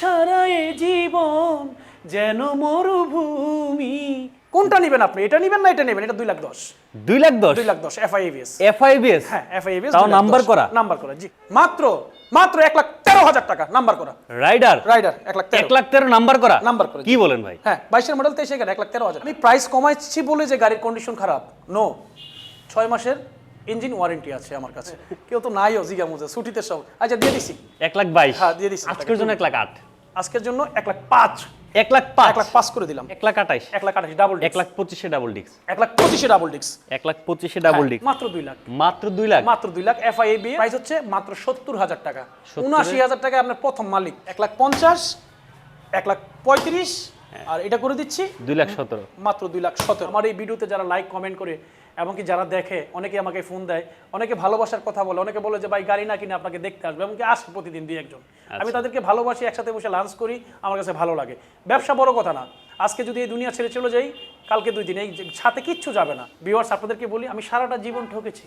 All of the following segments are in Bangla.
ছাড়া এ জীবন যেন মরুভূমি। কোনটা নেবেন আপনি? এটা নেবেন না এটা নেবেন? এটা দুই লাখ দশ। দুই লাখ দশ? দুই লাখ দশ এফআইএবিএস এফআইবিএস হ্যাঁ এফআইএবিএস তাও নাম্বার করা? নাম্বার করা জি। মাত্র মাত্র এক লাখ তেরো হাজার টাকা নাম্বার করা। রাইডার রাইডার এক লাখ এক লাখ তেরো নাম্বার করা? নাম্বার করা, কি বলেন ভাই? হ্যাঁ বাইশের মডেল তেইশে গেলে এক লাখ তেরো হাজার। আমি প্রাইস কমাইছি বলে যে গাড়ির কন্ডিশন খারাপ? নো ছয় মাসের ইঞ্জিন ওয়ারেন্টি আছে আমার কাছে কেউ তো নাইও জিগা মুজে ছুটিতে সব আচ্ছা দিয়ে দিছি এক লাখ বাইশ হ্যাঁ, দিয়ে দিছি। আজকের জন্য এক লাখ আট আজকের জন্য এক লাখ পাঁচ এক লাখ পাঁচ এক লাখ পাঁচ করে দিলাম এক লাখ আঠাইশ এক লাখ আঠাশ ডাবল এক লাখ পঁচিশে ডাবল ডিক্স এক লাখ পঁচিশে ডাবল ডিক্স এক লাখ পঁচিশে ডাবল ডিক্স মাত্র দুই লাখ মাত্র দুই লাখ মাত্র দুই লাখ এফআইএবি প্রাইস হচ্ছে মাত্র সত্তর হাজার টাকা উনআশি হাজার টাকা আপনার প্রথম মালিক এক লাখ পঞ্চাশ এক লাখ পঁয়ত্রিশ আর এটা করে দিচ্ছি দুই লাখ সতেরো মাত্র দুই লাখ সতেরো আমার এই ভিডিওতে যারা লাইক কমেন্ট করে এমনকি যারা দেখে অনেকে আমাকে ফোন দেয় অনেকে ভালোবাসার কথা বলে অনেকে বলে যে ভাই গাড়ি না কিনে আপনাকে দেখতে আসবে। এমনকি আসে প্রতিদিন দুই একজন। আমি তাদেরকে ভালোবাসি একসাথে বসে লাঞ্চ করি আমার কাছে ভালো লাগে। ব্যবসা বড় কথা না। আজকে যদি এই দুনিয়া ছেড়ে চলে যাই কালকে দুই দিন এই সাথে কিচ্ছু যাবে না। বিওয়ার্স আপনাদেরকে বলি আমি সারাটা জীবন ঠকেছি।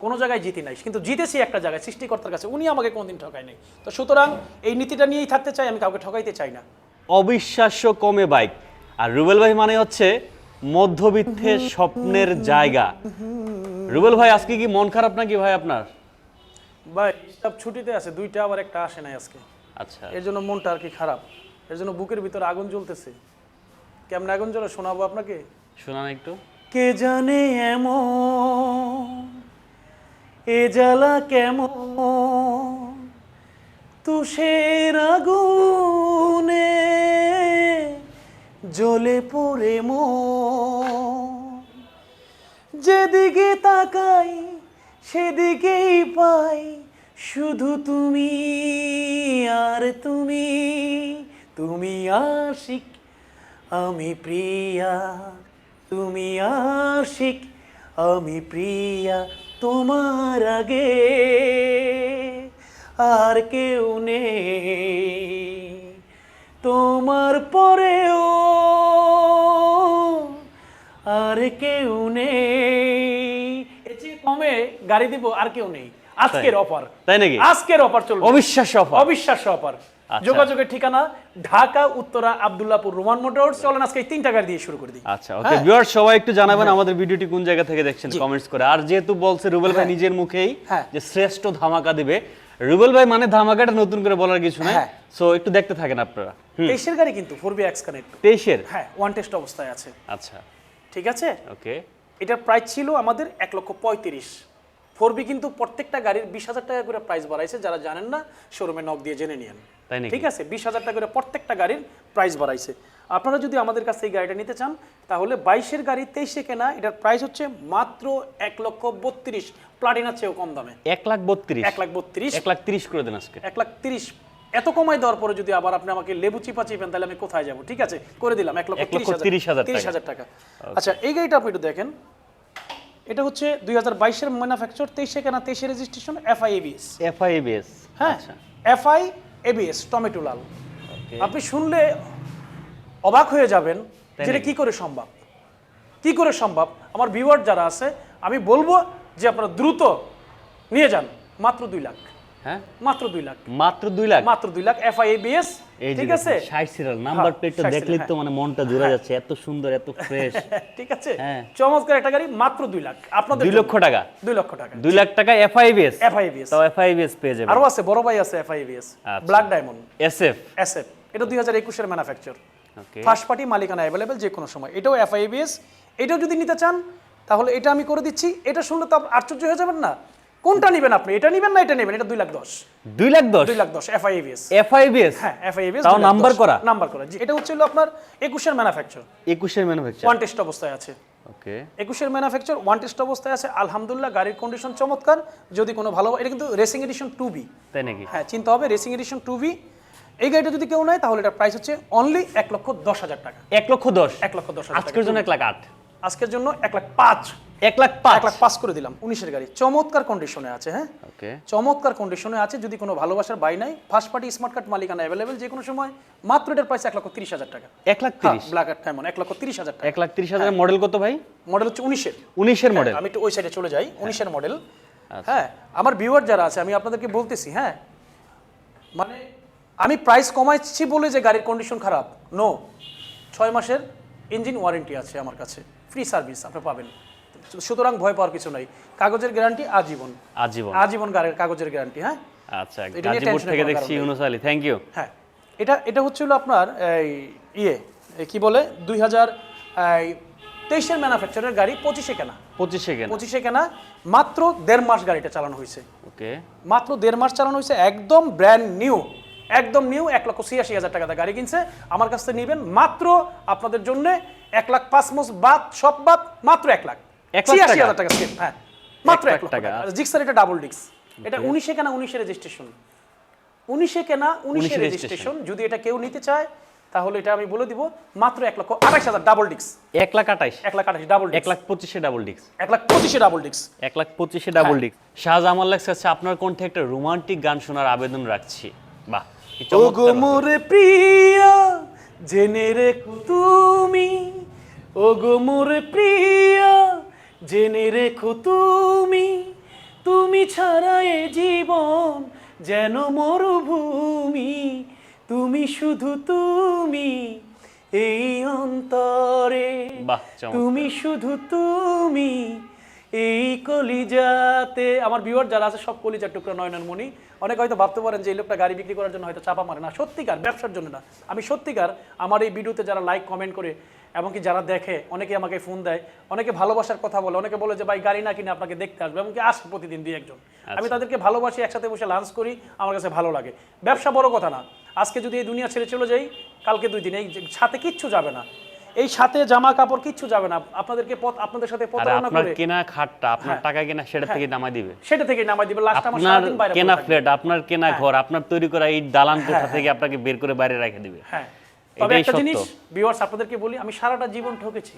কোনো জায়গায় জিতি নাই। কিন্তু জিতেছি একটা জায়গায় সৃষ্টিকর্তার কাছে। উনি আমাকে কোনোদিন ঠকায় নাই। তো সুতরাং এই নীতিটা নিয়েই থাকতে চাই আমি কাউকে ঠকাইতে চাই না। অবিশ্বাস্য কমে বাইক। আর রুবেল ভাই মানে হচ্ছে মধ্যবিত্তের স্বপ্নের জায়গা। রুবেল ভাই আজকে কি মন খারাপ নাকি ভাই আপনার? ভাই সব ছুটিতে আছে দুইটা আবার একটা আসে নাই আজকে। আচ্ছা। এর জন্য মনটা আর কি খারাপ। এর জন্য বুকের ভিতরে আগুন জ্বলতেছে। কেমন আগুন জ্বলে শোনাবো আপনাকে? শোনান একটু। কে জানে এমন এ জ্বালা কেমন তুষের আগুনে জ্বলে পড়ে মো যেদিকে তাকাই, সেদিকেই পাই শুধু তুমি আর তুমি। তুমি আশিক, আমি প্রিয়া। তুমি আশিক, আমি প্রিয়া তোমার আগে। আর কেউ নেই। তোমার পরেও আর কেউ নেই। এর চেয়ে কমে গাড়ি দিব আর কেউ নেই। আজকের অফার তাই নাকি? আজকের অফার চলবে। অবিশ্বাস্য offer। অবিশ্বাস্য অফার আচ্ছা। যোগাযোগের ঠিকানা ঢাকা উত্তরা আব্দুল্লাহপুর রোমান মোটরস। চলেন আজকে তিনটা গাড়ি দিয়ে শুরু করে দিই। আচ্ছা ওকে ভিউয়ার সবাই একটু জানাবেন আমাদের ভিডিওটি কোন জায়গা থেকে দেখছেন কমেন্টস করে। আর যেহেতু বলছে রুবেল ভাই নিজের মুখেই হ্যাঁ। যে শ্রেষ্ঠ ধামাকা দিবে রুবেল ভাই মানে ধামাকাটা নতুন করে বলার কিছু নাই। হ্যাঁ। সো একটু দেখতে থাকেন আপনারা। তেইশের গাড়ি কিন্তু ফোর বি এক্স কানেক্ট তেইশের? হ্যাঁ ওয়ান টেস্ট অবস্থায় আছে। আচ্ছা। ঠিক আছে? ওকে এটার প্রাইস ছিল আমাদের এক লক্ষ পঁয়ত্রিশ। ফোর বি কিন্তু প্রত্যেকটা গাড়ির বিশ হাজার টাকা করে প্রাইস বাড়াইছে যারা জানেন না শোরুমে নক দিয়ে জেনে নাকি? ঠিক আছে? বিশ হাজার টাকা করে প্রত্যেকটা গাড়ির প্রাইস বাড়াইছে। আপনারা যদি আমাদের কাছে এই গাড়িটা নিতে চান তাহলে বাইশের গাড়ি তেইশে কেনা এটার প্রাইস হচ্ছে মাত্র এক লক্ষ বত্রিশ। প্লাটিনার চেয়েও কম দামে। এক লাখ বত্রিশ। এক লাখ বত্রিশ। এক লাখ তিরিশ করে দেন আজকে। এক লাখ তিরিশ। এত কমাই দেওয়ার পরে যদি আবার আপনি আমাকে লেবু চিপা চিপেন তাহলে আমি কোথায় যাব? ঠিক আছে করে দিলাম। এক লক্ষ তিরিশ হাজার তিরিশ টাকা। হাজার টাকা। আচ্ছা এই গাড়িটা আপনি একটু দেখেন। এটা হচ্ছে দুই হাজার বাইশের ম্যানুফ্যাকচার তেইশে কেনা তেইশে রেজিস্ট্রেশন এফআই এবিএস এফআইবিএস হ্যাঁ আচ্ছা। এফআই এবিএস টমেটো লাল। আপনি শুনলে অবাক হয়ে যাবেন যেটা কি করে সম্ভব? কি করে সম্ভব? আমার ভিউয়ার যারা আছে আমি বলব যে আপনারা দ্রুত নিয়ে যান। মাত্র দুই লাখ। হ্যাঁ? মাত্র দুই লাখ। মাত্র দুই লাখ? মাত্র দুই লাখ। এবিএস ঠিক আছে? ষাট সিরিয়াল নাম্বার হ্যাঁ, প্লেটটা 60 দেখলেই হ্যাঁ। তো মানে মনটা জুড়ে যাচ্ছে এত সুন্দর এত ফ্রেশ ঠিক আছে? হ্যাঁ। চমৎকার একটা গাড়ি মাত্র দুই লাখ। আপনাদের দুই লক্ষ টাকা? দুই লক্ষ টাকা। দুই লাখ টাকা এফআইবিএস এফআইবিএস তাও এফআইবিএস পেয়ে যাবেন। আরও আছে বড় ভাই আছে এফআইবিএস আচ্ছা। ব্ল্যাক ডায়মন্ড এসএফ এসএফ এটা দুই হাজার একুশের ম্যানুফ্যাকচার ফার্স্ট পার্টি মালিকানা অ্যাভেলেবেল যে কোনো সময়। এটাও এফআইবিএস এটাও যদি নিতে চান তাহলে এটা আমি করে দিচ্ছি। এটা শুনলে তো আশ্চর্য হয়ে যাবেন না। কোনটা নেবেন আপনি? এটা নেবেন না এটা নেবেন? এটা দুই লাখ দশ। দুই লাখ দশ? দুই লাখ দশ এফআইবিএস এফআইবিএস হ্যাঁ এফআইবিএস তাও নাম্বার করা? নাম্বার করা। জি এটা হচ্ছে হলো আপনার একুশের ম্যানুফ্যাকচার একুশের ম্যানুফ্যাকচার ওয়ান টেস্ট অবস্থায় আছে। ওকে একুশের ম্যানুফ্যাকচার ওয়ান টেস্ট অবস্থায় আছে। আলহামদুলিল্লাহ গাড়ির কন্ডিশন চমৎকার। যদি কোনো ভালো এটা কিন্তু রেসিং এডিশন টু বি তাই নাকি? হ্যাঁ চিন্তা হবে রেসিং এডিশন টু বি এই গাড়িটা যদি কেউ নেয় তাহলে এটার প্রাইস হচ্ছে অনলি এক লক্ষ দশ হাজার টাকা। এক লক্ষ দশ। এক লক্ষ দশ হাজার আজকের জন্য এক লাখ আট। আজকের জন্য এক লাখ পাঁচ। এক লাখ পাঁচ। এক লাখ পাঁচ করে দিলাম। উনিশের গাড়ি। চমৎকার কন্ডিশনে আছে হ্যাঁ? ওকে। চমৎকার কন্ডিশনে আছে যদি কোনো ভালোবাসার বাই নাই ফার্স্ট পার্টি স্মার্ট কার্ড মালিকানা অ্যাভেলেবেল যে কোনো সময় মাত্র এটার প্রাইস এক লক্ষ তিরিশ হাজার টাকা। এক লাখ তিরিশ। ব্ল্যাক আর ডায়মন্ড এক লক্ষ তিরিশ হাজার টাকা। এক লাখ তিরিশ হাজার মডেল কত ভাই? মডেল হচ্ছে উনিশের। উনিশের মডেল আমি একটু ওই সাইডে চলে যাই। উনিশের মডেল আচ্ছা। হ্যাঁ আমার ভিউয়ার যারা আছে আমি আপনাদেরকে বলতেছি হ্যাঁ? মানে আমি প্রাইস কমাইছি বলে যে গাড়ির কন্ডিশন খারাপ? নো ছয় মাসের ইঞ্জিন ওয়ারেন্টি আছে আমার কাছে। ফ্রি সার্ভিস আপনি পাবেন। সুতরাং ভয় পাওয়ার কিছু নাই। কাগজের গ্যারান্টি আজীবন। আজীবন। আজীবন গাড়ির কাগজের গ্যারান্টি হ্যাঁ? আচ্ছা এটা গাজীপুর থেকে দেখছি ইউনুস আলী। থ্যাংক ইউ হ্যাঁ। এটা এটা হচ্ছে হলো আপনার এই ইয়ে কি বলে? দুই হাজার তেইশের ম্যানুফ্যাকচারের গাড়ি পঁচিশে কেনা। পঁচিশে কেন। পঁচিশে কেনা। মাত্র দেড় মাস গাড়িটা চালানো হয়েছে। ওকে মাত্র দেড় মাস চালানো হয়েছে। একদম ব্র্যান্ড নিউ একদম নিউ এক লক্ষ ছিয়াশি হাজার টাকা গাড়ি কিনছে। আমার কাছ থেকে নেবেন মাত্র আপনাদের জন্য এক লাখ পাঁচ মাস বাদ সব বাদ মাত্র এক লাখ। ছিয়াশি হাজার টাকা হ্যাঁ। মাত্র এক লাখ টাকা। জিক্সার এটা ডাবল ডিক্স এটা উনিশে কেনা উনিশে রেজিস্ট্রেশন উনিশে কেনা উনিশে রেজিস্ট্রেশন যদি এটা কেউ নিতে চায় তাহলে এটা আমি বলে দিব মাত্র এক লক্ষ আঠাশ হাজার ডাবল ডিক্স এক লাখ আঠাইশ এক লাখ আঠাশ ডাবল এক লাখ পঁচিশে ডাবল ডিস্ক এক লাখ পঁচিশে ডাবল ডিক্স এক লাখ পঁচিশে ডাবল হ্যাঁ। ডিস্ক শাহজামাল লেক্স আপনার কণ্ঠে একটা রোমান্টিক গান শোনার আবেদন রাখছি। বাহ। ওগো। মোরে প্রিয়া জেনে রে তুমি। ওগো মোরে প্রিয়া জেনে রেখো তুমি। তুমি ছাড়া এ জীবন যেন মরুভূমি। তুমি শুধু তুমি এই অন্তরে। তুমি শুধু তুমি এই কলিজাতে। আমার ভিউয়ার যারা আছে সব কলিজার টুকরা নয়নের মণি অনেকে হয়তো ভাবতে পারেন যে এই লোকটা গাড়ি বিক্রি করার জন্য হয়তো চাপা মারে না। সত্যিকার ব্যবসার জন্য না। আমি সত্যিকার আমার এই ভিডিওতে যারা লাইক কমেন্ট করে এমনকি যারা দেখে অনেকে আমাকে ফোন দেয় অনেকে ভালোবাসার কথা বলে অনেকে বলে যে ভাই গাড়ি না কিনে আপনাকে দেখতে আসবে। এমনকি আসে প্রতিদিন দুই একজন। আমি তাদেরকে ভালোবাসি একসাথে বসে লাঞ্চ করি আমার কাছে ভালো লাগে। ব্যবসা বড় কথা না। আজকে যদি এই দুনিয়া ছেড়ে চলে যাই কালকে দুই দিন এই সাথে কিচ্ছু যাবে না। এই সাথে জামা কাপড় কিচ্ছু যাবে না। আপনাদেরকে পথ আপনাদের সাথে প্রতারণা আপনার কেনা খাটটা আপনার হ্যাঁ। টাকা কেনা সেটা থেকে নামাই দিবে। সেটা থেকে নামাই দিবে। লাস্ট আমার আপনার সারাদিন বাইরে কেনা ফ্ল্যাট আপনার কেনা ঘর আপনার তৈরি করা এই দালান কোঠা হ্যাঁ, থেকে আপনাকে বের করে বাইরে রেখে দিবে। হ্যাঁ। তবে একটা জিনিস ভিউয়ার্স আপনাদেরকে বলি আমি সারাটা জীবন ঠকেছি।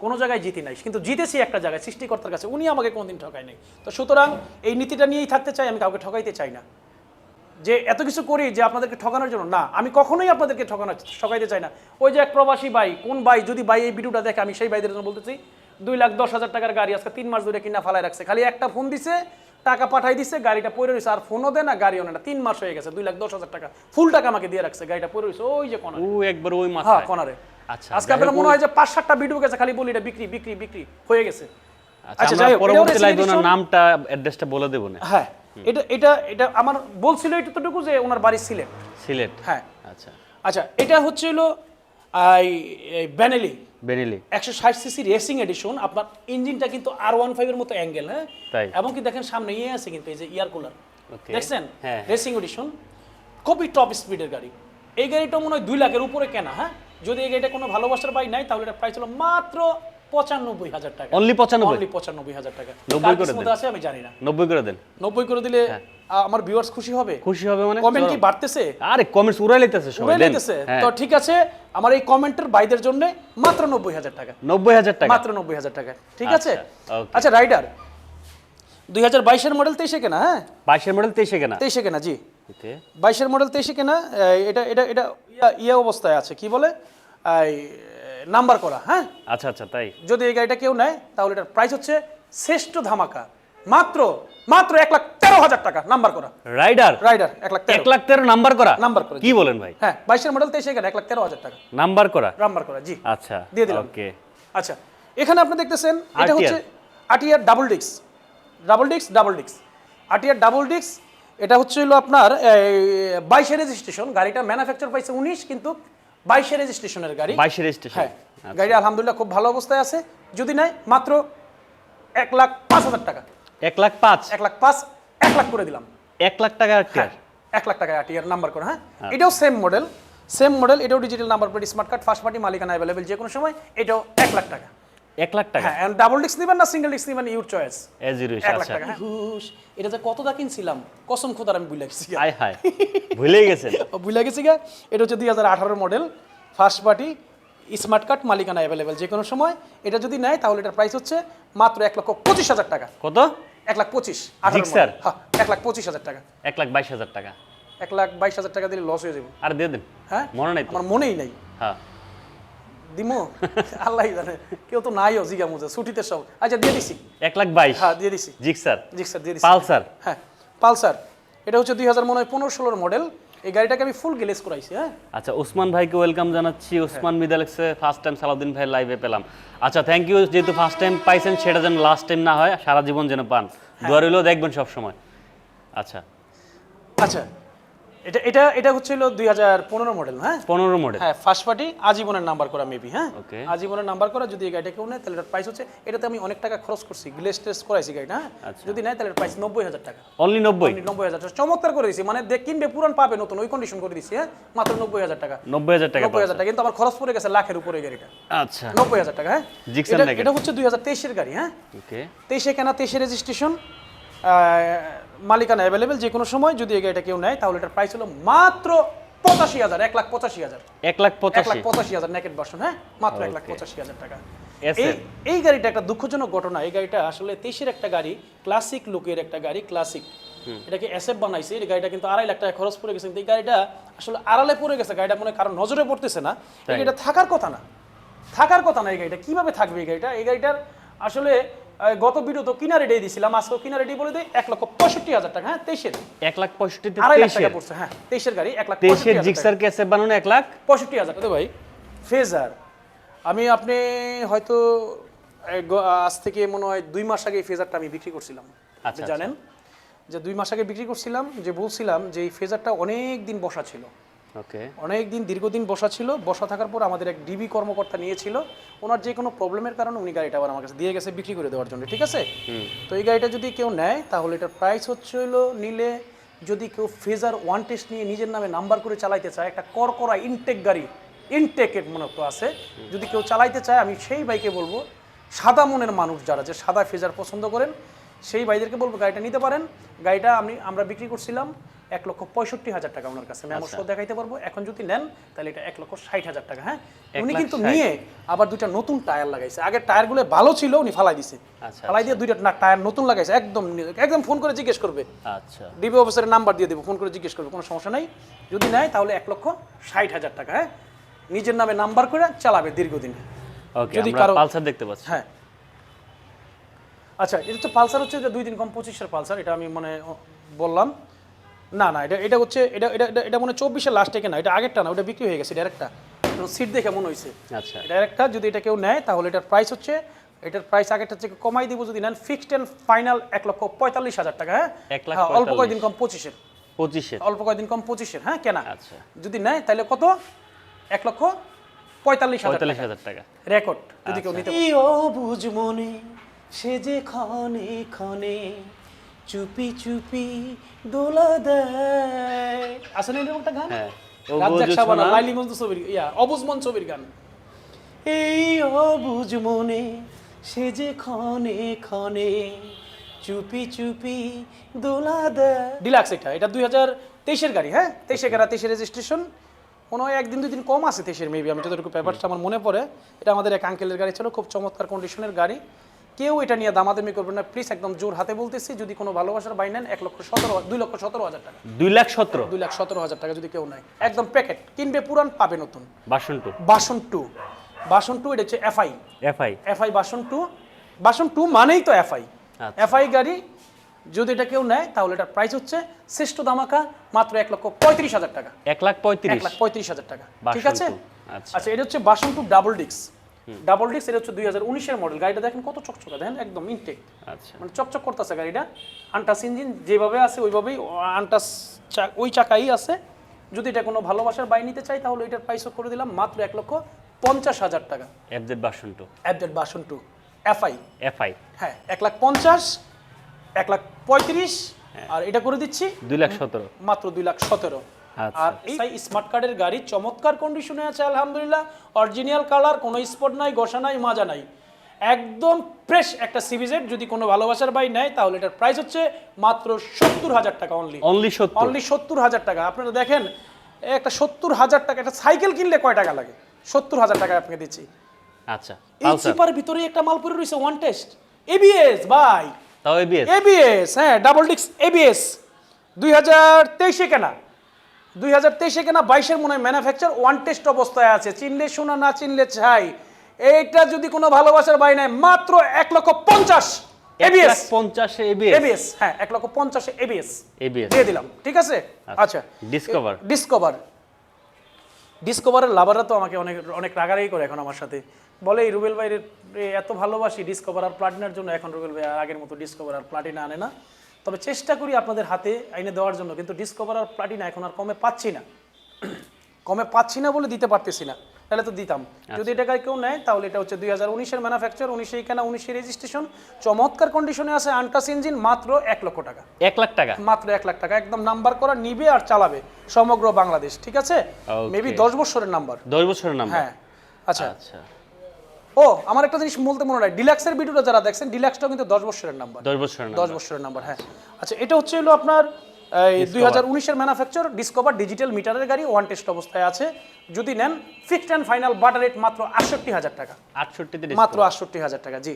কোনো জায়গায় জিতি নাই। কিন্তু জিতেছি একটা জায়গায় সৃষ্টিকর্তার কাছে। উনি আমাকে কোনদিন ঠকায় নাই। তো সুতরাং এই নীতিটা নিয়েই থাকতে চাই আমি কাউকে ঠকাইতে চাই না। যে এত কিছু করি যে আপনাদেরকে ঠকানোর জন্য না আমি কখনোই আপনাদেরকে ঠকানো ঠকাইতে চাই না। ওই যে এক প্রবাসী ভাই কোন ভাই যদি ভাই এই ভিডিওটা দেখে আমি সেই ভাইদের জন্য বলতেছি দুই লাখ দশ হাজার টাকার গাড়ি আজকে তিন মাস ধরে কিনা ফালায় রাখছে। খালি একটা ফোন দিছে টাকা পাঠাই দিছে গাড়িটা পড়ে রয়েছে। আর ফোনও দেয় না গাড়িও না। তিন মাস হয়ে গেছে দুই লাখ দশ হাজার টাকা। ফুল টাকা আমাকে দিয়ে রাখছে গাড়িটা পড়ে রয়েছে ওই যে কোন ও একবার ওই হ্যাঁ মাথায় কনারে। আচ্ছা আজকে আপনার মনে হয় যে পাঁচ সাতটা ভিডিও গেছে খালি বলি এটা বিক্রি বিক্রি বিক্রি হয়ে গেছে। আচ্ছা আচ্ছা, যাই হোক, পরবর্তী লাইভে নামটা অ্যাড্রেসটা বলে দেবো না। হ্যাঁ। এটা এটা এটা আমার বলছিল এটুকু যে ওনার বাড়ি সিলেট। সিলেট? হ্যাঁ। আচ্ছা। আচ্ছা এটা হচ্ছে হলো ব্যানেলি বেনিলি একশো ষাট সিসি রেসিং এডিশন আপনার ইঞ্জিনটা কিন্তু আর ওয়ান ফাইভের মতো অ্যাঙ্গেল হ্যাঁ? তাই। এবং কি দেখেন সামনে ইয়ে আছে কিন্তু এই যে ইয়ার কুলার. দেখছেন? হ্যাঁ। রেসিং এডিশন খুবই টপ স্পিডের গাড়ি। এই গাড়িটা মনে হয় দুই লাখের উপরে কেনা হ্যাঁ? যদি এই গাড়িটা কোনো ভালোবাসার বাই নাই তাহলে এটা প্রাইস হলো মাত্র পঁচানব্বই হাজার টাকা। অনলি পঁচানব্বই? অনলি পঁচানব্বই হাজার টাকা। নব্বই করে দেন। আছে আমি জানি না। নব্বই করে দেন। নব্বই করে দিলে আমার ভিউয়ার্স খুশি হবে? খুশি হবে মানে? কমেন্ট কি বাড়তেছে? আরে কমেন্টস উড়াই লিতেছে সবাই উড়ে দেন। হ্যাঁ। তো ঠিক আছে আমার এই কমেন্টের বাইদের জন্য মাত্র নব্বই হাজার টাকা। নব্বই হাজার টাকা। মাত্র নব্বই হাজার টাকা। ঠিক আছে? আচ্ছা, আচ্ছা রাইডার দুই হাজার বাইশের মডেল তেইশে কেনা হ্যাঁ? বাইশের মডেল তেইশে কেনা। তেইশে কেনা জি। বাইশের মডেল তেইশে কেনা এটা এটা এটা ইয়া- ইয়ে অবস্থায় আছে কি বলে? নাম্বার করা হ্যাঁ? আচ্ছা আচ্ছা তাই। যদি এই গাড়িটা কেউ নেয় তাহলে এটার প্রাইস হচ্ছে শ্রেষ্ঠ ধামাকা। মাত্র মাত্র এক লাখ তেরো হাজার টাকা নাম্বার করা। রাইডার? রাইডার এক লাখ এক লাখ তেরো নাম্বার করা? নাম্বার করে কি বলেন ভাই? হ্যাঁ বাইশের মডেল তেইশে কেনা এক লাখ তেরো হাজার টাকা। নাম্বার করা? নাম্বার করা জি। আচ্ছা দিয়ে দিলাম। ওকে। আচ্ছা এখানে আপনি দেখতেছেন এটা হচ্ছে আটিয়ার ডাবল ডিক্স ডাবল ডিক্স ডাবল ডিক্স আটিয়ার ডাবল ডিক্স এটা হচ্ছে হলো আপনার বাইশে রেজিস্ট্রেশন গাড়িটা ম্যানুফ্যাকচার পাইছে উনিশ কিন্তু বাইশে রেজিস্ট্রেশনের গাড়ি। বাইশে রেজিস্ট্রেশন হ্যাঁ গাড়ি আলহামদুলিল্লাহ খুব ভালো অবস্থায় আছে। যদি নাই মাত্র এক লাখ পাঁচ হাজার টাকা। এক লাখ পাঁচ? এক লাখ পাঁচ এক লাখ করে দিলাম। এক লাখ টাকা আর হ্যাঁ এক লাখ টাকা আটিয়ার নাম্বার করে হ্যাঁ। এটাও সেম মডেল সেম মডেল এটাও digital number plate smart card first party মালিকানা অ্যাভেলেবেল যে কোনো সময় এটাও এক লাখ টাকা। এক লাখ টাকা। হ্যাঁ ডাবল ডিস্ক নেবেন না সিঙ্গেল ডিস্ক নেবেন ইউর চয়েস এ জিরো এক লাখ আচ্ছা। টাকা হ্যাঁ। হুশ, এটা যে কত দা কিনছিলাম? কসম খোদার আমি ভুলে গেছি। আয় হায় ভুলেই গেছেন? ভুলে গেছি গা। এটা হচ্ছে দুই হাজার আঠারো model first party smart card মালিকানা অ্যাভেলেবেল যে কোনো সময়। এটা যদি নেয় তাহলে এটার প্রাইস হচ্ছে মাত্র এক লক্ষ পঁচিশ হাজার টাকা। কত? এক লাখ পঁচিশ model। হ্যাঁ এক লাখ পঁচিশ হাজার টাকা। এক লাখ বাইশ হাজার টাকা। এক লাখ বাইশ হাজার টাকা দিলে লস হয়ে যাবে। আর দিয়ে দেন। হ্যাঁ? মনে নাই আমার মনেই নাই। হ্যাঁ। দিমো? আল্লাহ জানে। কেউ তো নাইও জিগা মুজে ছুটিতে সব। আচ্ছা দিয়ে দিছি। এক লাখ বাইশ। হ্যাঁ দিয়ে দিছি। জিক্সার। জি স্যার দিয়ে দিছি। পালসার। হ্যাঁ পালসার। এটা হচ্ছে দুই হাজার মনে হয় পনেরো ষোলোর মডেল। এই গাড়িটাকে আমি ফুল গ্লেস করাইছি হ্যাঁ। আচ্ছা ওসমান ভাইকে ওয়েলকাম জানাচ্ছি। ওসমান মিদালেক্সে ফার্স্ট টাইম সালাউদ্দিন ভাই লাইভে পেলাম। আচ্ছা থ্যাংক ইউ যেহেতু ফার্স্ট টাইম পাইছেন সেটা যেন লাস্ট টাইম না হয় সারা জীবন যেন পান। দোয়ার হইলেও দেখবেন সব সময় আচ্ছা। আচ্ছা। এটা এটা এটা হচ্ছিল দুই হাজার পনেরো মডেল হ্যাঁ? পনেরো মডেল হ্যাঁ ফার্স্ট পার্টি আজীবনের নাম্বার করা মেবি হ্যাঁ? Okay. আজীবনের নাম্বার করা যদি এই গাড়িটা কেউ নেয় তাহলে এটার প্রাইস হচ্ছে এটাতে আমি অনেক টাকা খরচ করছি গ্লেস টেস্ট করাইছি গাড়িটা হ্যাঁ? আচ্ছা। যদি নেয় তাহলে প্রাইস নব্বই হাজার টাকা। অনলি নব্বই? নব্বই হাজার টাকা। চমৎকার করে দিছি মানে দেখ কিনবে পুরান পাবে নতুন ওই কন্ডিশন করে দিছি হ্যাঁ? মাত্র নব্বই হাজার টাকা। নব্বই হাজার টাকা নব্বই হাজার টাকা কিন্তু আমার খরচ পড়ে গেছে লাখের উপরে গাড়িটা। আচ্ছা। নব্বই হাজার টাকা হ্যাঁ? এটা- এটা হচ্ছে দুই হাজার তেইশের গাড়ি হ্যাঁ? ওকে তেইশে কেনা তেইশে রেজিস্ট্রেশন মালিকানা অ্যাভেলেবেল যে কোনো সময় যদি এই গাড়িটা কেউ নেয় তাহলে এটার প্রাইস হলো মাত্র পঁচাশি হাজার এক লাখ পঁচাশি হাজার। এক লাখ এক লাখ পঁচাশি হাজার নেকেট ভার্সন হ্যাঁ? মাত্র এক লাখ পঁচাশি হাজার টাকা। এই এই গাড়িটা একটা দুঃখজনক ঘটনা। এই গাড়িটা আসলে তেইশের একটা গাড়ি ক্লাসিক লুকের একটা গাড়ি ক্লাসিক এটাকে এসএফ বানাইছে। এই গাড়িটা কিন্তু আড়াই লাখ টাকা খরচ পড়ে গেছে। কিন্তু এই গাড়িটা আসলে আড়ালে পড়ে গেছে। গাড়িটা মনে হয় কারণ নজরে পড়তেছে না। এই গাড়িটা থাকার কথা না। থাকার কথা না এই গাড়িটা। কীভাবে থাকবে এই গাড়িটা? এই গাড়িটার আসলে গত ভিডিও তো কিনা রেডি দিয়েছিলাম আজকেও কিনা রেডি বলে দেয় এক লক্ষ পঁয়ষট্টি হাজার টাকা হ্যাঁ তেইশের। এক লাখ লাখ টাকা পড়ছে হ্যাঁ তেইশের গাড়ি এক লাখ তেইশের পঁয়ষট্টি জিক্সার ক্যাসে বানানো এক লাখ? পঁয়ষট্টি হাজার টাকা। ভাই ফেজার আমি আপনি হয়তো আজ থেকে মনে হয় দুই মাস আগে এই ফেজারটা আমি বিক্রি করছিলাম। আপনি আচ্ছা, জানেন যে দুই মাস আগে বিক্রি করছিলাম যে বলছিলাম যে এই ফেজারটা অনেক দিন বসা ছিল। ওকে অনেক দিন দীর্ঘদিন বসা ছিল। বসা থাকার পর আমাদের এক ডিবি কর্মকর্তা নিয়েছিল। ওনার যে কোনো প্রবলেমের কারণে উনি গাড়িটা আবার আমার কাছে দিয়ে গেছে বিক্রি করে দেওয়ার জন্য ঠিক আছে? তো এই গাড়িটা যদি কেউ নেয় তাহলে এটার প্রাইস হচ্ছে হলো নিলে যদি কেউ ফেজার ওয়ান টেস্ট নিয়ে নিজের নামে নাম্বার করে চালাইতে চায় একটা করকরা ইনটেক গাড়ি ইনটেকের মূলত আছে। যদি কেউ চালাইতে চায় আমি সেই বাইকে বলব সাদা মনের মানুষ যারা যে সাদা ফেজার পছন্দ করেন সেই ভাইদেরকে বলব গাড়িটা নিতে পারেন। গাড়িটা আমি আমরা বিক্রি করছিলাম। এক লক্ষ পঁয়ষট্টি হাজার টাকা ওনার কাছে। মেমো আচ্ছা। সহ দেখাইতে পারব। এখন যদি নেন তাহলে এটা এক লক্ষ ষাট হাজার টাকা হ্যাঁ? উনি কিন্তু নিয়ে আবার দুইটা নতুন টায়ার লাগাইছে। আগের টায়ারগুলো ভালো ছিল উনি ফালাই দিছে। আচ্ছা, ফালাই দিয়ে দুইটা না টায়ার নতুন লাগাইছে। একদম একদম ফোন করে জিজ্ঞেস করবে। আচ্ছা। ডিবি অফিসারের নাম্বার দিয়ে দেবো ফোন করে জিজ্ঞেস করবে কোনো সমস্যা নাই। যদি নেয় তাহলে এক লক্ষ ষাট হাজার টাকা হ্যাঁ? নিজের নামে নাম্বার করে চালাবে দীর্ঘদিন। ওকে যদি আমরা কারো- পালসার দেখতে পাচ্ছি। হ্যাঁ। আচ্ছা এটা তো পালসার হচ্ছে যে দুই দিন কম পঁচিশের পালসার এটা আমি মানে বললাম। না না এটা এটা হচ্ছে এটা এটা এটা- মনে চব্বিশের লাস্টে কেনা এটা আগেরটা না ওটা বিক্রি হয়ে গেছে ডাইরেক্টটা সিট দেখে মনে হয়েছে আচ্ছা। ডাইরেক্টটা যদি এটা কেউ নেয় তাহলে এটার প্রাইস হচ্ছে এটার প্রাইস আগেরটা থেকে কমাই দিব যদি নেন ফিক্সড এন্ড ফাইনাল এক লক্ষ পঁয়তাল্লিশ হাজার টাকা হ্যাঁ? এক লাখ হ্যাঁ, অল্প। কয়েকদিন কম পঁচিশের। পঁচিশের। অল্প কয়েকদিন কম পঁচিশের হ্যাঁ কেনা। আচ্ছা। যদি নেয় তাহলে কত? এক লক্ষ পঁয়তাল্লিশ হাজার পঁয়তাল্লিশ হাজার টাকা। রেকর্ড যদি কেউ আচ্ছা। নিতে অবুঝ মনে সে যে ক্ষণে ক্ষণে চুপি চুপি দোলা দেয়। আসলে এরকম একটা গান? হ্যাঁ। রাজ্জাক অবুঝ সাবানা সোনা। লাইলি মজনু ছবির ইয়া অবুজ মন ছবির গান। এই অবুঝ মনে সে যে ক্ষণে ক্ষণে চুপি চুপি দোলা দেয়। ডিলাক্স এটা এটা দুই হাজার তেইশের গাড়ি হ্যাঁ? তেইশে গাড়ি তেইশে রেজিস্ট্রেশন হয় একদিন দুই দিন কম আছে তেইশের মেবি আমি যতটুকু পেপারটা আমার মনে পড়ে। এটা আমাদের এক আঙ্কেলের গাড়ি ছিল খুব চমৎকার কন্ডিশনের গাড়ি। কেউ এটা নিয়ে দামাদামি করবেন না। প্লিজ একদম জোর হাতে বলতেছি যদি কোনো ভালোবাসার বাই নেন এক লক্ষ সতেরো দুই লক্ষ সতেরো হাজার টাকা। দুই লাখ সতেরো? দুই লাখ সতেরো হাজার টাকা যদি কেউ নেয়। একদম প্যাকেট কিনবে পুরান পাবে নতুন। বাসন two? Version two. Version two এটা হচ্ছে FI FI FI version two. Version two মানেই তো এফআই আচ্ছা। এফআই গাড়ি যদি এটা কেউ নেয় তাহলে এটার প্রাইস হচ্ছে শ্রেষ্ঠ দামাকা মাত্র এক লক্ষ পঁয়ত্রিশ হাজার টাকা। এক লাখ পঁয়ত্রিশ? এক লাখ পঁয়ত্রিশ হাজার টাকা। ঠিক আছে? আচ্ছা। আচ্ছা এটা হচ্ছে বাসন টু ডাবল ডিক্স ডাবল ডিক্স এটা হচ্ছে দুই হাজার উনিশের মডেল গাড়িটা দেখেন কত চকচকা দেখেন একদম ইনটেক আচ্ছা। মানে চকচক করতেছে গাড়িটা। আন্টাস ইঞ্জিন যেভাবে আছে ওইভাবেই আন্টাস ওই চাকাই আছে। যদি এটা কোনো ভালোবাসার বাই নিতে চাই তাহলে এটার প্রাইসও করে দিলাম মাত্র এক লক্ষ পঞ্চাশ হাজার টাকা। FZ version two updated version two FI FI হ্যাঁ এক লাখ পঞ্চাশ এক লাখ পঁয়ত্রিশ আর এটা করে দিচ্ছি দুই লাখ সতেরো। মাত্র দুই লাখ সতেরো। আর এই স্মার্ট কার্ডের গাড়ি চমৎকার কন্ডিশনে আছে আলহামদুলিল্লাহ। অরিজিনাল কালার কোনো স্পট নাই ঘষা নাই মাজা নাই। একদম ফ্রেশ একটা সিভিজেড যদি কোনো ভালোবাসার বাই নেয় তাহলে এটার প্রাইস হচ্ছে মাত্র সত্তর হাজার টাকা অনলি অনলি অনলি সত্তর হাজার টাকা। আপনারা দেখেন একটা সত্তর হাজার টাকা একটা সাইকেল কিনলে কয় টাকা লাগে? সত্তর হাজার টাকা আপনাকে দিচ্ছি। আচ্ছা এই চিপার ভিতরে একটা মাল পরে রয়েছে ওয়ান টেস্ট এবিএস ভাই। তাও এবিএস এবিএস হ্যাঁ ডাবল ডিক্স এবিএস দুই হাজার তেইশে কেনা। দুই হাজার তেইশে কেনা বাইশের মনে হয় ম্যানুফ্যাকচার ওয়ান টেস্ট অবস্থায় আছে। চিনলে শোনা না চিনলে ছাই এইটা যদি কোনো ভালোবাসার বাই নেয় মাত্র এক লক্ষ পঞ্চাশ লাখ পঞ্চাশে এবিএস এবিএস হ্যাঁ এক লক্ষ পঞ্চাশে এবিএস এবিএস দিয়ে দিলাম ঠিক আছে? আচ্ছা ডিসকভার ডিসকভার ডিসকভারের লাভাররা তো আমাকে অনেক অনেক রাগারাগি করে এখন আমার সাথে। বলে এই রুবেল ভাইয়ের এত ভালোবাসি ডিসকভার আর প্লাটিনার জন্য এখন রুবেল ভাই আর আগের মতো ডিসকভার আর প্লাটিনা আনে না। তবে চেষ্টা করি আপনাদের হাতে আইনে দেওয়ার জন্য কিন্তু ডিসকভার আর প্লাটিনা এখন আর কমে পাচ্ছি না। কমে পাচ্ছি না বলে দিতে পারতেছি না। তাহলে তো দিতাম। যদি এটা কেউ নেয় তাহলে এটা হচ্ছে দুই হাজার উনিশের ম্যানুফ্যাকচার উনিশে কেনা উনিশে রেজিস্ট্রেশন চমৎকার কন্ডিশনে আছে আনটাস ইঞ্জিন মাত্র এক লক্ষ টাকা। এক লাখ টাকা? মাত্র এক লাখ টাকা। একদম নাম্বার করা নিবে আর চালাবে সমগ্র বাংলাদেশ ঠিক আছে? মেবি দশ বছরের নাম্বার দশ বছরের নাম্বার হ্যাঁ। আচ্ছা। আচ্ছা। ও আমার একটা জিনিস বলতে মনে হয় ডিলাক্সের ভিডিওটা যারা দেখছেন ডিলাক্সটাও কিন্তু দশ বছরের নাম্বার দশ বছরের দশ বছরের নাম্বার হ্যাঁ। আচ্ছা এটা হচ্ছে হলো আপনার দুই হাজার উনিশের ম্যানুফ্যাকচার ডিসকভার ডিজিটাল মিটারের গাড়ি ওয়ান টেস্ট অবস্থায় আছে। যদি নেন fixed and final butter rate মাত্র আটষট্টি হাজার টাকা। আটষট্টিতে মাত্র আটষট্টি হাজার টাকা জি।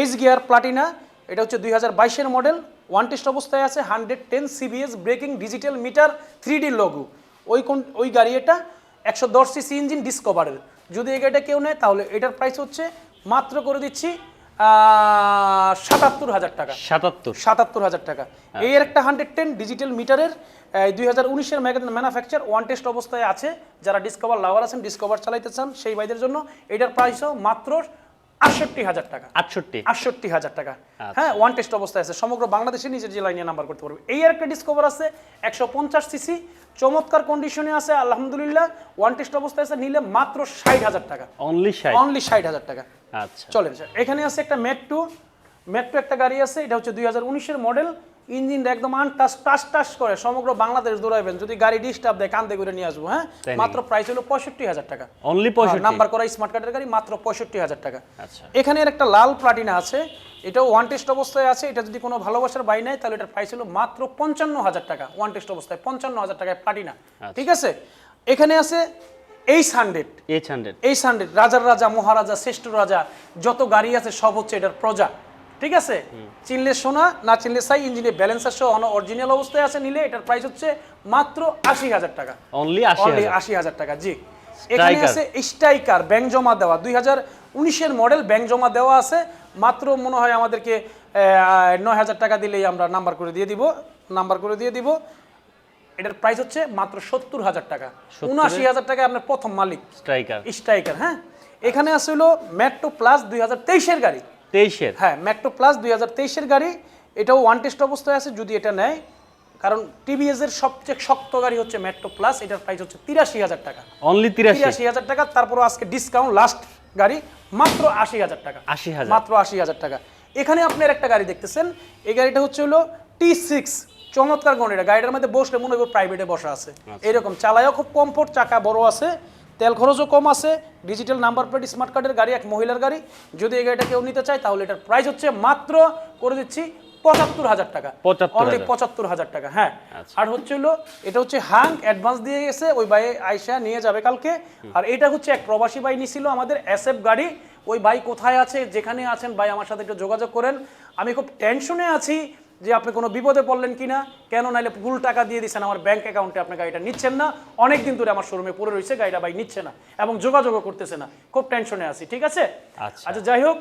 এইচ গিয়ার প্লাটিনা এটা হচ্ছে দুই হাজার বাইশের মডেল ওয়ান টেস্ট অবস্থায় আছে hundred ten CBS braking digital meter three D logo ওই কোন ওই গাড়ি এটা একশো দশ সিসি ইঞ্জিন ডিসকভারের যদি এই গাড়িটা কেউ নেয় তাহলে এটার প্রাইস হচ্ছে মাত্র করে দিচ্ছি সাতাত্তর হাজার টাকা। সাতাত্তর। সাতাত্তর হাজার টাকা। এই এর একটা হান্ড্রেড টেন ডিজিটাল মিটারের দুই হাজার উনিশের ম্যানুফ্যাকচার ওয়ান টেস্ট অবস্থায় আছে। যারা ডিসকভার লাভার আছেন ডিসকভার চালাইতে চান সেই ভাইদের জন্য এটার প্রাইসও মাত্র আটষট্টি হাজার টাকা। আটষট্টি? আটষট্টি হাজার টাকা। হ্যাঁ ওয়ান টেস্ট অবস্থায় আছে। সমগ্র বাংলাদেশে নিজের জেলায় নিয়ে নাম্বার করতে পারবে। এই একটা ডিসকভার আছে একশো পঞ্চাশ সিসি চমৎকার কন্ডিশনে আছে আলহামদুলিল্লাহ। ওয়ান টেস্ট অবস্থায় আছে নিলে মাত্র ষাট হাজার টাকা। অনলি ষাট? অনলি ষাট হাজার টাকা। আচ্ছা। চলেন এখানে আছে একটা মেট্রো মেট্রো একটা গাড়ি আছে এটা হচ্ছে দুই হাজার উনিশের মডেল ইঞ্জিনটা একদম আনটাস টাস টাস করে সমগ্র বাংলাদেশ দৌড়াইবেন। যদি গাড়ি ডিস্টার্ব দেয় কান্দে করে নিয়ে আসব হ্যাঁ? মাত্র প্রাইস হলো পঁয়ষট্টি হাজার টাকা। অনলি পঁয়ষট্টি? নাম্বার করা স্মার্ট কার্ডের গাড়ি মাত্র পঁয়ষট্টি হাজার টাকা। আচ্ছা। এখানে একটা লাল প্লাটিনা আছে। এটাও ওয়ান টেস্ট অবস্থায় আছে। এটা যদি কোনো ভালোবাসার বাই নেয় তাহলে এটার প্রাইস হলো মাত্র পঞ্চান্ন হাজার টাকা। ওয়ান টেস্ট অবস্থায় পঞ্চান্ন হাজার টাকায় প্লাটিনা ঠিক আছে? এখানে আছে H hundred eight hundred H hundred রাজার রাজা মহারাজা শ্রেষ্ঠ রাজা যত গাড়ি আছে সব হচ্ছে এটার প্রজা। ঠিক আছে? চিনলে সোনা না চিনলে সাই ইঞ্জিনে ব্যালেন্সার সহ অরিজিনাল অবস্থায় আছে নিলে এটার প্রাইস হচ্ছে মাত্র আশি হাজার টাকা। অনলি আশি অনলি আশি হাজার টাকা জি। এখানে আছে স্ট্রাইকার ব্যাংক জমা দেওয়া। দুই হাজার উনিশের মডেল ব্যাংক জমা দেওয়া আছে। মাত্র মনে হয় আমাদেরকে নয় হাজার টাকা দিলেই আমরা নাম্বার করে দিয়ে দিব নাম্বার করে দিয়ে দিব। এটার প্রাইস হচ্ছে মাত্র সত্তর হাজার টাকা। উনআশি হাজার টাকা আপনার প্রথম মালিক। স্ট্রাইকার স্ট্রাইকার হ্যাঁ? এখানে আছে হলো মেট্রো প্লাস দুই হাজার তেইশের গাড়ি। তেইশের। হ্যাঁ মেট্রো প্লাস দুই হাজার তেইশের গাড়ি এটাও ওয়ান টেস্ট অবস্থায় আছে যদি এটা নেয় কারণ টিভিএস এর সবচেয়ে শক্ত গাড়ি হচ্ছে প্লাস এটার প্রাইস হচ্ছে তিরাশি হাজার টাকা। অনলি তিরাশি। তিরাশি হাজার টাকা তারপরে আজকে ডিসকাউন্ট লাস্ট গাড়ি মাত্র আশি হাজার টাকা। আশি হাজার। মাত্র আশি হাজার টাকা। এখানে আপনার একটা গাড়ি দেখতেছেন এই গাড়িটা হচ্ছে হলো টি সিক্স চমৎকার গণ এটা গাড়িটার মধ্যে বসলে মনে হয় প্রাইভেটে বসা আছে। এরকম চালায়ও খুব কমফোর্ট চাকা বড় আছে। তেল খরচও কম আছে ডিজিটাল নাম্বার প্লেট স্মার্ট কার্ডের গাড়ি এক মহিলার গাড়ি। যদি এই গাড়িটা কেউ নিতে চায় তাহলে এটার প্রাইস হচ্ছে মাত্র করে দিচ্ছি পঁচাত্তর হাজার টাকা। অনলি পঁচাত্তর হাজার টাকা হ্যাঁ। আচ্ছা। আর হচ্ছে হলো এটা হচ্ছে হাং অ্যাডভান্স দিয়ে গেছে ওই ভাই আইসা নিয়ে যাবে কালকে। আর এটা হচ্ছে এক প্রবাসী ভাই নিছিল আমাদের এসএফ গাড়ি। ওই ভাই কোথায় আছে যেখানে আছেন ভাই আমার সাথে একটু যোগাযোগ করেন। আমি খুব টেনশনে আছি যে আপনি কোনো বিপদে পড়লেন কিনা কেন নাইলে ভুল টাকা দিয়ে দিচ্ছেন আমার ব্যাংক অ্যাকাউন্টে আপনি গাড়িটা নিচ্ছেন না। অনেক দিন ধরে আমার শোরুমে পড়ে রয়েছে গাড়িটা ভাই নিচ্ছে না এবং যোগাযোগও করতেছে না। খুব টেনশনে আছি ঠিক আছে? আচ্ছা। আচ্ছা যাই হোক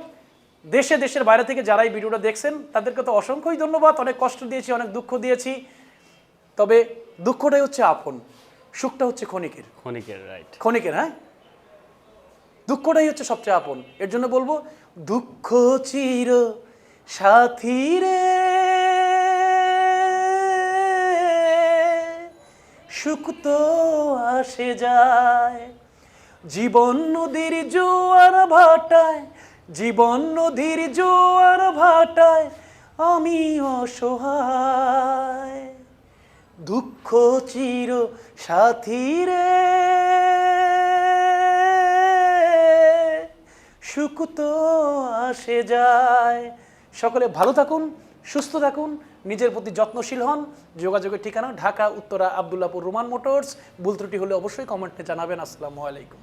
দেশে দেশের বাইরে থেকে যারা এই ভিডিওটা দেখছেন তাদেরকে তো অসংখ্যই ধন্যবাদ। অনেক কষ্ট দিয়েছি অনেক দুঃখ দিয়েছি। তবে দুঃখটাই হচ্ছে আপন সুখটা হচ্ছে ক্ষণিকের। ক্ষণিকের রাইট ক্ষণিকের হ্যাঁ? দুঃখটাই হচ্ছে সবচেয়ে আপন। এর জন্য বলব দুঃখ চির সাথী রে। সুখ তো আসে যায়। জীবন নদীর জোয়ার ভাটায়, জীবন নদীর জোয়ার ভাটায় আমি অসহায়। দুঃখ চির সাথী রে। সুখ তো আসে যায়। সকলে ভালো থাকুন। সুস্থ থাকুন, নিজের প্রতি যত্নশীল হন। যোগাযোগের ঠিকানা ঢাকা উত্তরা আবদুল্লাপুর রোমান মোটরস। ভুল ত্রুটি হলে অবশ্যই কমেন্টে জানাবেন। আসসালামু আলাইকুম।